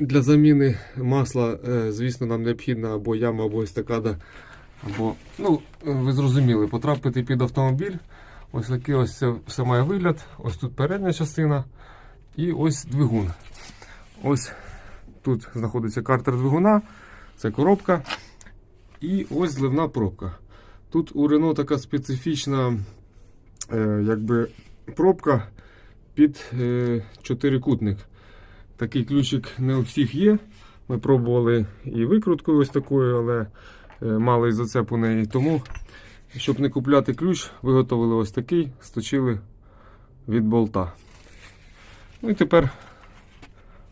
для заміни масла, е, звісно, нам необхідна або яма, або естакада, або, ну, е, ви зрозуміли, потрапити під автомобіль. Ось такий ось це все має вигляд. Ось тут передня частина і ось двигун. Ось тут знаходиться картер двигуна, це коробка. І ось зливна пробка. Тут у Рено така специфічна е, якби, пробка під е, чотирикутник. Такий ключик не у всіх є. Ми пробували і викруткою ось такою, але е, малий зацеп у неї. Тому, щоб не купляти ключ, виготовили ось такий, сточили від болта. Ну і тепер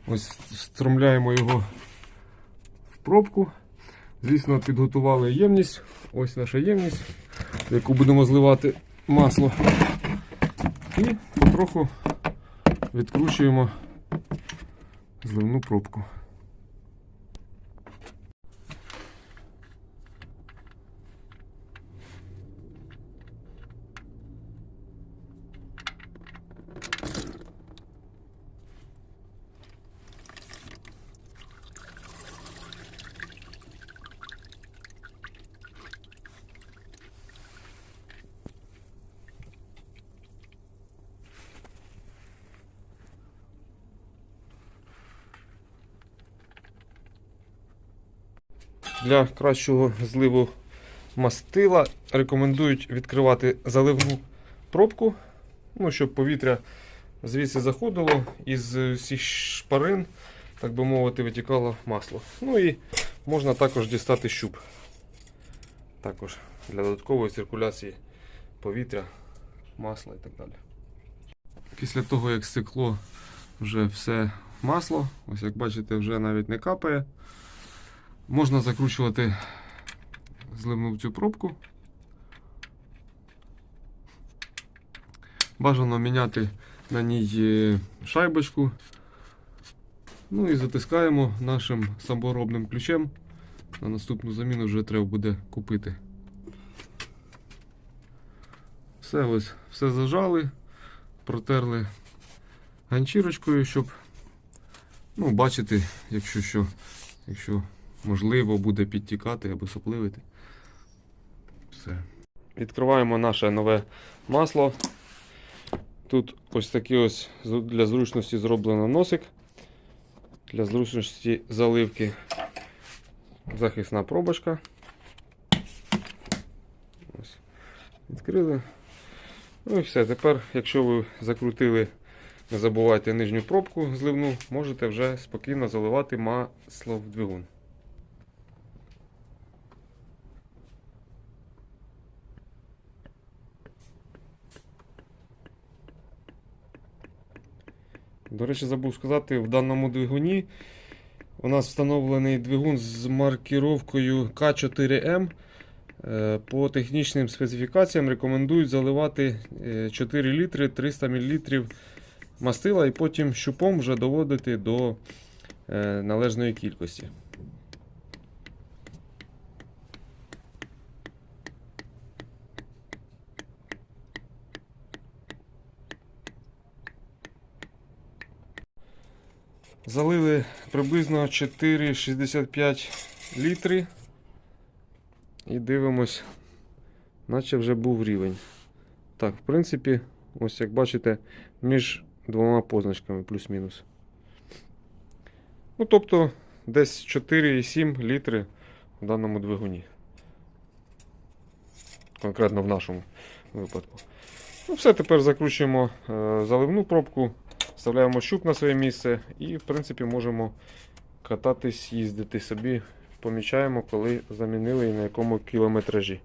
ось встромляємо його в пробку. Звісно, підготували ємність. Ось наша ємність, яку будемо зливати масло. І потроху відкручуємо зливну пробку. Для кращого зливу мастила рекомендують відкривати заливну пробку, ну, щоб повітря звідси заходило і з всіх шпарин, так би мовити, витікало масло. Ну і можна також дістати щуп. Також для додаткової циркуляції повітря, масла і так далі. Після того, як стекло вже все масло, ось як бачите, вже навіть не капає. Можна закручувати зливну цю пробку. Бажано міняти на ній е, шайбочку. Ну і затискаємо нашим саморобним ключем. На наступну заміну вже треба буде купити. Все ось, все зажали, протерли ганчірочкою, щоб ну, бачити, якщо що, якщо можливо буде підтікати або сопливити. Все. Відкриваємо наше нове масло. Тут ось такий ось для зручності зроблено носик. Для зручності заливки захисна пробочка. Ось. Відкрили. Ну і все. Тепер, якщо ви закрутили, не забувайте нижню пробку зливну, можете вже спокійно заливати масло в двигун. До речі, забув сказати, в даному двигуні у нас встановлений двигун з маркіровкою К4М. Е, По технічним специфікаціям рекомендують заливати е, 4 літри 300 мл мастила і потім щупом вже доводити до е, належної кількості. Залили приблизно 4,65 літри. І дивимось, наче вже був рівень. Так, в принципі, ось як бачите, між двома позначками плюс-мінус. Ну, тобто, десь 4,7 літри в даному двигуні. Конкретно в нашому випадку. Ну, все, тепер закручуємо е, заливну пробку. Вставляємо щуп на своє місце і, в принципі, можемо кататись, їздити собі. Помічаємо, коли замінили і на якому кілометражі.